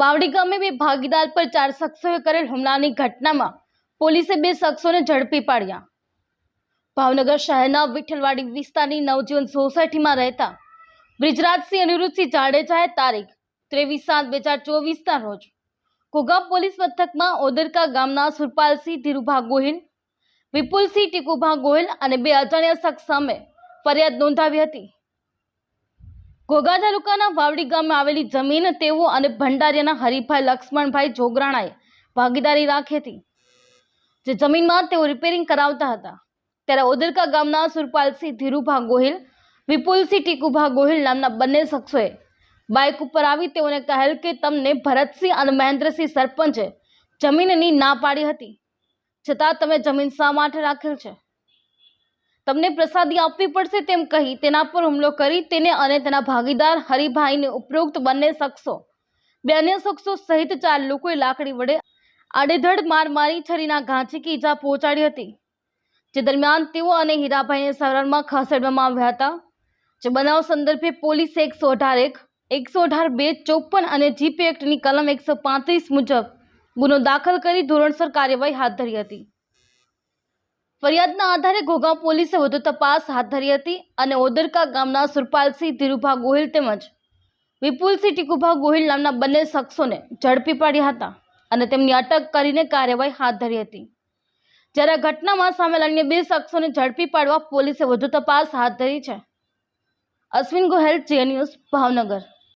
વાવડી ગામે બે ભાગીદાર પર ચાર શખ્સોએ કરેલ હુમલાની ઘટનામાં પોલીસે બે શખ્સોને ઝડપી પાડ્યા. ભાવનગર શહેરના વિઠ્ઠલવાડી વિસ્તારની નવજીવન સોસાયટીમાં રહેતા બ્રિજરાજસિંહ અનિરુદ્ધસિંહ જાડેજાએ તારીખ ત્રેવીસ સાત બે હજાર ચોવીસના રોજ ઘોઘા પોલીસ મથકમાં ઓદરકા ગામના સુરપાલસિંહ ધીરુભા ગોહિલ, વિપુલસિંહ ટીકુભા ગોહિલ અને બે અજાણ્યા શખ્સ સામે ફરિયાદ નોંધાવી હતી. ઘોઘા તાલુકાના વાવડી ગામે આવેલી જમીન તેઓ અને ભંડારીના હરિભાઈ લક્ષ્મણભાઈ જોગરાણાએ ભાગીદારી રાખી હતી, જે જમીનમાં તેઓ રિપેરિંગ કરાવતા હતા. ત્યારે ઓદરકા ગામના સુરપાલસિંહ ધીરુભા ગોહિલ, વિપુલસિંહ ટીકુભા ગોહિલ નામના બંને શખ્સોએ બાઇક ઉપર આવી તેઓને કહેલ કે તમને ભરતસિંહ અને મહેન્દ્રસિંહ સરપંચે જમીનની ના પાડી હતી. છતાં તમે જમીન શા માટે રાખેલ છે? તમને પ્રસાદી આપવી પડશે તેમ કહી તેના પર હુમલો કરી તેને અને તેના ભાગીદાર હરિભાઈને ઉપરોક્ત બંને શખ્સો બે અન્ય શખ્સો સહિત ચાર લોકોએ લાકડી વડે આડેધડ માર મારી છરીના ઘાંચીકી ઈજા પહોંચાડી હતી, જે દરમિયાન તેઓ અને હીરાભાઈને સારવારમાં ખસેડવામાં આવ્યા હતા, જે બનાવ સંદર્ભે પોલીસે એકસો અઢાર એક, એકસો અઢાર બે, ચોપન અને જીપી એક્ટની કલમ એકસો પાંત્રીસ મુજબ ગુનો દાખલ કરી ધોરણસર કાર્યવાહી હાથ ધરી હતી. ફરિયાદના આધારે ઘોઘા પોલીસે વધુ તપાસ હાથ ધરી હતી અને ઓદરકા ગામના સુરપાલસિંહ ધીરુભા ગોહિલ તેમજ વિપુલસિંહ ટીકુભા ગોહિલ નામના બંને શખ્સોને ઝડપી પાડ્યા હતા અને તેમની અટક કરીને કાર્યવાહી હાથ ધરી હતી. જ્યારે ઘટનામાં સામેલ અન્ય બે શખ્સોને ઝડપી પાડવા પોલીસે વધુ તપાસ હાથ ધરી છે. અશ્વિન ગોહેલ, જે ન્યૂઝ ભાવનગર.